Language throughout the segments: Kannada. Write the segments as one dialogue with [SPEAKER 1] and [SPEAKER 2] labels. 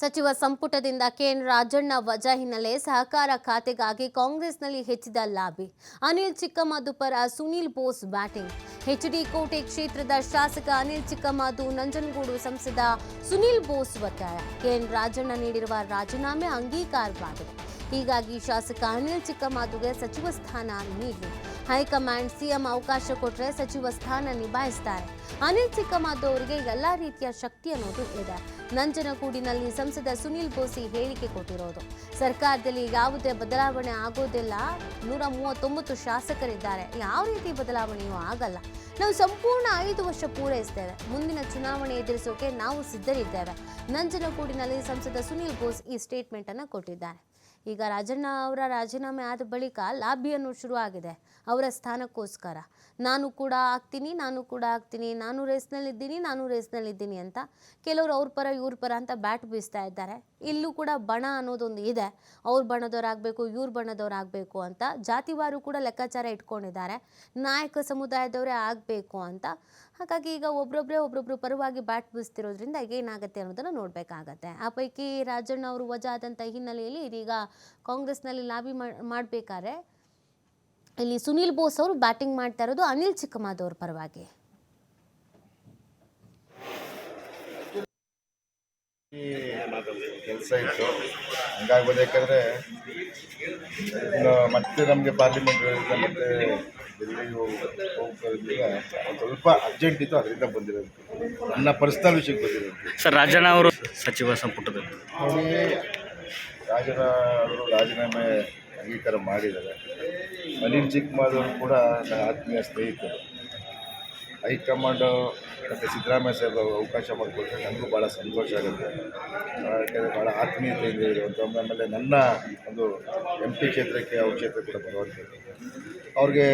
[SPEAKER 1] ಸಚಿವ ಸಂಪುಟದಿಂದ ಕೆಎನ್ ರಾಜಣ್ಣ ವಜಾ ಹಿನ್ನೆಲೆ ಸಹಕಾರ ಖಾತೆಗಾಗಿ ಕಾಂಗ್ರೆಸ್ನಲ್ಲಿ ಹೆಚ್ಚಿದ ಲಾಬಿ. ಅನಿಲ್ ಚಿಕ್ಕಮದು ಪರ ಸುನೀಲ್ ಬೋಸ್ ಬ್ಯಾಟಿಂಗ್. ಎಚ್ಡಿ ಕೋಟೆ ಕ್ಷೇತ್ರದ ಶಾಸಕ ಅನಿಲ್ ಚಿಕ್ಕಮದು ನಂಜನಗೂಡು ಸಂಸದ ಸುನೀಲ್ ಬೋಸ್ ಒತ್ತಾಯ. ಕೆಎನ್ ರಾಜಣ್ಣ ನೀಡಿರುವ ರಾಜೀನಾಮೆ ಅಂಗೀಕಾರವಾಗಿದೆ. ಹೀಗಾಗಿ ಶಾಸಕ ಅನಿಲ್ ಚಿಕ್ಕಮಾದುಗೆ ಸಚಿವ ಸ್ಥಾನ ನೀಡಿ ಹೈಕಮಾಂಡ್ ಸಿಎಂ ಅವಕಾಶ ಕೊಟ್ಟರೆ ಸಚಿವ ಸ್ಥಾನ ನಿಭಾಯಿಸ್ತಾರೆ. ಅನಿಲ್ ಚಿಕ್ಕಮಾದವರಿಗೆ ಎಲ್ಲ ರೀತಿಯ ಶಕ್ತಿ ಅನ್ನೋದು ಇದೆ. ನಂಜನಗೂಡಿನಲ್ಲಿ ಸಂಸದ ಸುನಿಲ್ ಬೋಸಿ ಹೇಳಿಕೆ ಕೊಟ್ಟಿರೋದು. ಸರ್ಕಾರದಲ್ಲಿ ಯಾವುದೇ ಬದಲಾವಣೆ ಆಗೋದಿಲ್ಲ. ನೂರ ಮೂವತ್ತೊಂಬತ್ತು ಶಾಸಕರಿದ್ದಾರೆ. ಯಾವ ರೀತಿ ಬದಲಾವಣೆಯೂ ಆಗಲ್ಲ. ನಾವು ಸಂಪೂರ್ಣ ಐದು ವರ್ಷ ಪೂರೈಸ್ತೇವೆ. ಮುಂದಿನ ಚುನಾವಣೆ ಎದುರಿಸೋಕೆ ನಾವು ಸಿದ್ಧರಿದ್ದೇವೆ. ನಂಜನಗೂಡಿನಲ್ಲಿ ಸಂಸದ ಸುನಿಲ್ ಬೋಸ್ ಈ ಸ್ಟೇಟ್ಮೆಂಟ್ ಅನ್ನು ಕೊಟ್ಟಿದ್ದಾರೆ. ಈಗ ರಾಜಣ್ಣ ಅವರ ರಾಜೀನಾಮೆ ಆದ ಬಳಿಕ ಲಾಬಿ ಅನ್ನೋದು ಶುರುವಾಗಿದೆ ಅವರ ಸ್ಥಾನಕ್ಕೋಸ್ಕರ. ನಾನು ಕೂಡ ಆಗ್ತೀನಿ, ನಾನು ಕೂಡ ಆಗ್ತೀನಿ, ನಾನು ರೇಸ್ನಲ್ಲಿದ್ದೀನಿ ನಾನು ರೇಸ್ನಲ್ಲಿದ್ದೀನಿ ಅಂತ ಕೆಲವರು ಅವ್ರ ಪರ, ಇವ್ರ ಪರ ಅಂತ ಬ್ಯಾಟ್ ಬೀಸ್ತಾ ಇದ್ದಾರೆ. ಇಲ್ಲೂ ಕೂಡ ಬಣ ಅನ್ನೋದೊಂದು ಇದೆ. ಅವ್ರ ಬಣದವರಾಗಬೇಕು, ಇವ್ರ ಬಣದವರಾಗಬೇಕು ಅಂತ ಜಾತಿವಾರು ಕೂಡ ಲೆಕ್ಕಾಚಾರ ಇಟ್ಕೊಂಡಿದ್ದಾರೆ. ನಾಯಕ ಸಮುದಾಯದವರೇ ಆಗಬೇಕು ಅಂತ. ಹಾಗಾಗಿ ಈಗ ಒಬ್ಬೊಬ್ಬರೇ ಒಬ್ಬೊಬ್ಬರು ಪರವಾಗಿ ಬ್ಯಾಟ್ ಬೀಸ್ತಿರೋದ್ರಿಂದ ಏನಾಗುತ್ತೆ ಅನ್ನೋದನ್ನು ನೋಡಬೇಕಾಗತ್ತೆ. ಆ ಪೈಕಿ ರಾಜಣ್ಣ ಅವರು ವಜಾ ಆದಂಥ ಹಿನ್ನೆಲೆಯಲ್ಲಿ ಇದೀಗ ಕಾಂಗ್ರೆಸ್ನಲ್ಲಿ ಲಾಬಿ ಮಾಡಬೇಕಾದ್ರೆ ಇಲ್ಲಿ ಸುನೀಲ್ ಬೋಸ್ ಅವರು ಬ್ಯಾಟಿಂಗ್ ಮಾಡ್ತಾ ಇರೋದು ಅನಿಲ್ ಚಿಕ್ಕಮಾದವ್ರ ಪರವಾಗಿ.
[SPEAKER 2] ಕೆಲಸ ಇತ್ತು. ಹಂಗಾಗಿ ಯಾಕಂದರೆ ಮತ್ತೆ ನಮಗೆ ಪಾರ್ಲಿಮೆಂಟ್ ಮತ್ತೆ ಡೆಲ್ಲಿಗೆ ಹೋಗ್ತಾ ಸ್ವಲ್ಪ ಅರ್ಜೆಂಟ್ ಇತ್ತು ಅದರಿಂದ ಬಂದಿರೋದು. ನನ್ನ ಪರ್ಸ್ನಲ್ ವಿಷಯಕ್ಕೆ ಬಂದಿರೋದು.
[SPEAKER 3] ಸರ್ ರಾಜಣ್ಣ ಅವರು ಸಚಿವ ಸಂಪುಟದಲ್ಲಿ.
[SPEAKER 2] ರಾಜನ ಅವರು ರಾಜೀನಾಮೆ ಅಂಗೀಕಾರ ಮಾಡಿದ್ದಾರೆ. ಅನಿಲ್ ಚಿಕ್ಕಮಾದವರು ಕೂಡ ನನ್ನ ಆತ್ಮೀಯ ಸ್ನೇಹಿತರು. ಹೈಕಮಾಂಡು ಮತ್ತು ಸಿದ್ದರಾಮಯ್ಯ ಸಾಹೇಬ್ ಅವಕಾಶ ಮಾಡಿಕೊಟ್ರೆ ನನಗೂ ಭಾಳ ಸಂತೋಷ ಆಗುತ್ತೆ. ಯಾಕೆಂದರೆ ಭಾಳ ಆತ್ಮೀಯತೆಯಿಂದ ಇರುವಂಥ ಆಮೇಲೆ ನನ್ನ ಒಂದು ಎಂ ಪಿ ಕ್ಷೇತ್ರಕ್ಕೆ ಅವ್ರ ಕ್ಷೇತ್ರ ಕೂಡ ಬರುವಂಥದ್ದು. ಅವ್ರಿಗೆ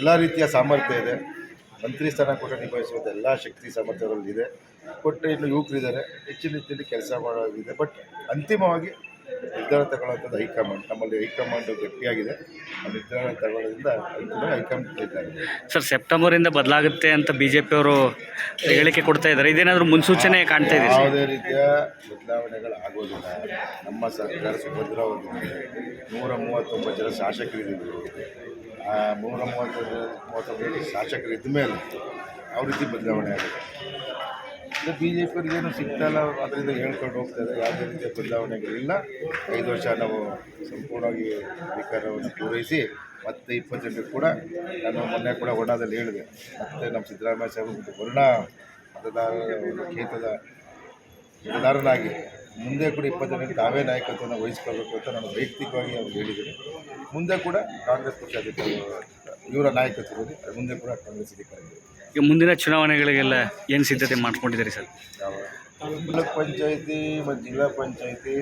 [SPEAKER 2] ಎಲ್ಲ ರೀತಿಯ ಸಾಮರ್ಥ್ಯ ಇದೆ. ಮಂತ್ರಿ ಸ್ಥಾನ ಕೂಡ ನಿಭಾಯಿಸುವಂಥ ಎಲ್ಲ ಶಕ್ತಿ ಸಾಮರ್ಥ್ಯದಲ್ಲಿದೆ. ಕೊಟ್ಟರೆ ಇನ್ನು ಯುವಕರಿದ್ದಾರೆ. ಹೆಚ್ಚಿನ ರೀತಿಯಲ್ಲಿ ಕೆಲಸ ಮಾಡೋದಿದೆ. ಬಟ್ ಅಂತಿಮವಾಗಿ ನಿರ್ಧಾರ ತಗೊಳ್ಳೋಂಥದ್ದು ಹೈಕಮಾಂಡ್. ನಮ್ಮಲ್ಲಿ ಹೈಕಮಾಂಡ್ ಗಟ್ಟಿಯಾಗಿದೆ. ಆ ನಿರ್ಧಾರ ತಗೊಳ್ಳೋದ್ರಿಂದ ಕೂಡ ಹೈಕಮಾಂಡ್
[SPEAKER 3] ಸರ್ ಸೆಪ್ಟೆಂಬರಿಂದ ಬದಲಾಗುತ್ತೆ ಅಂತ ಬಿ ಜೆ ಪಿಯವರು ಹೇಳಿಕೆ ಕೊಡ್ತಾ ಇದ್ದಾರೆ. ಇದೇನಾದರೂ ಮುನ್ಸೂಚನೆ ಕಾಣ್ತಾ ಇದೆ
[SPEAKER 2] ಯಾವುದೇ ರೀತಿಯ ಬದಲಾವಣೆಗಳು ಆಗೋದಿಲ್ಲ. ನಮ್ಮ ಸರ್ಕಾರ ಸುಭದ್ರವಾಗಿದೆ. ನೂರ ಮೂವತ್ತೊಂಬತ್ತು ಜನ ಶಾಸಕರಿದ್ದರು ಆ ನೂರ ಮೂವತ್ತು ಮೂವತ್ತೊಂಬತ್ತು ಶಾಸಕರು ಇದ್ದ ಮೇಲೆ ಯಾವ ರೀತಿ ಬದಲಾವಣೆ ಆಗುತ್ತೆ ಇದು ಬಿ ಜೆ ಪಿಯವ್ರಿಗೇನು ಸಿಗ್ತಾಯಿಲ್ಲ ಅದರಿಂದ ಹೇಳ್ಕೊಂಡು ಹೋಗ್ತಾರೆ ಯಾವುದೇ ರೀತಿಯ ಬದಲಾವಣೆಗಳಿಲ್ಲ. ಐದು ವರ್ಷ ನಾವು ಸಂಪೂರ್ಣವಾಗಿ ಅಧಿಕಾರವನ್ನು ಪೂರೈಸಿ, ಮತ್ತೆ ಇಪ್ಪತ್ತೆಂಟು ಕೂಡ ನಾನು ಮೊನ್ನೆ ಕೂಡ ವರ್ಣದಲ್ಲಿ ಹೇಳಿದೆ. ಮತ್ತು ನಮ್ಮ ಸಿದ್ದರಾಮಯ್ಯ ಸಾಹೇಬ್ ಮತ್ತು ವರ್ಣ ಮತದಾರರ ಒಂದು ಕ್ಷೇತ್ರದ ಮತದಾರನಾಗಿ ಮುಂದೆ ಕೂಡ ಇಪ್ಪತ್ತೆಂಟು ತಾವೇ ನಾಯಕತ್ವವನ್ನು ವಹಿಸ್ಕೊಳ್ಬೇಕು ಅಂತ ನಾನು ವೈಯಕ್ತಿಕವಾಗಿ ಅವ್ರು ಹೇಳಿದ್ದೀನಿ. ಮುಂದೆ ಕೂಡ ಕಾಂಗ್ರೆಸ್ ಪಕ್ಷ ಅಧಿಕಾರ ಇವರ ನಾಯಕತ್ವದಲ್ಲಿ ಮುಂದೆ ಕೂಡ ಕಾಂಗ್ರೆಸ್ ಅಧಿಕಾರ ಇದೆ.
[SPEAKER 3] ಈಗ ಮುಂದಿನ ಚುನಾವಣೆಗಳಿಗೆಲ್ಲ ಏನು ಸಿದ್ಧತೆ ಮಾಡ್ಕೊಂಡಿದ್ದೀರಿ ಸರ್?
[SPEAKER 2] ತಾಲೂಕು ಪಂಚಾಯಿತಿ ಮತ್ತು ಜಿಲ್ಲಾ ಪಂಚಾಯಿತಿ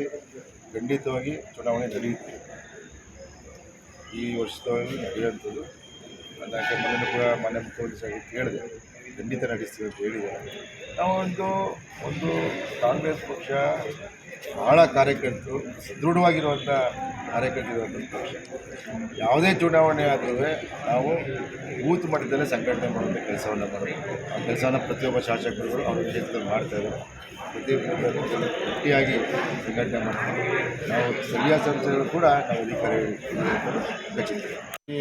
[SPEAKER 2] ಖಂಡಿತವಾಗಿ ಚುನಾವಣೆ ನಡೆಯುತ್ತೆ. ಈ ವರ್ಷದೊಳಗೆ ನಡೆಯುವಂಥದ್ದು. ಅದಕ್ಕೆ ಮೊದಲು ಕೂಡ ಮನೆ ಮುಖ್ಯಮಂತ್ರಿ ಸಹ ಕೇಳಿದೆ ಖಂಡಿತ ನಡೆಸ್ತೀವಿ ಅಂತ ಹೇಳಿದ್ದಾರೆ. ನಾವೊಂದು ಒಂದು ಕಾಂಗ್ರೆಸ್ ಪಕ್ಷ ಬಹಳ ಕಾರ್ಯಕರ್ತರು ಸದೃಢವಾಗಿರುವಂಥ ಕಾರ್ಯಕರ್ತರಿರುವಂಥ ಪಕ್ಷ ಯಾವುದೇ ಚುನಾವಣೆ ಆದರೂ ನಾವು ಬೂತ್ ಮಟ್ಟದಲ್ಲೇ ಸಂಘಟನೆ ಮಾಡುವಂಥ ಕೆಲಸವನ್ನು ಮಾಡಬೇಕು ಆ ಕೆಲಸವನ್ನು ಪ್ರತಿಯೊಬ್ಬ ಶಾಸಕರುಗಳು ಅವ್ರ ಕ್ಷೇತ್ರದಲ್ಲಿ ಮಾಡ್ತಾ ಇದ್ದಾರೆ. ಪ್ರತಿ ಗಟ್ಟಿಯಾಗಿ ಸಂಘಟನೆ ಮಾಡ್ತಾರೆ. ನಾವು ಸ್ಥಳೀಯ ಸಂಸ್ಥೆಗಳು ಕೂಡ ನಾವು ಅಧಿಕಾರಿ ಈ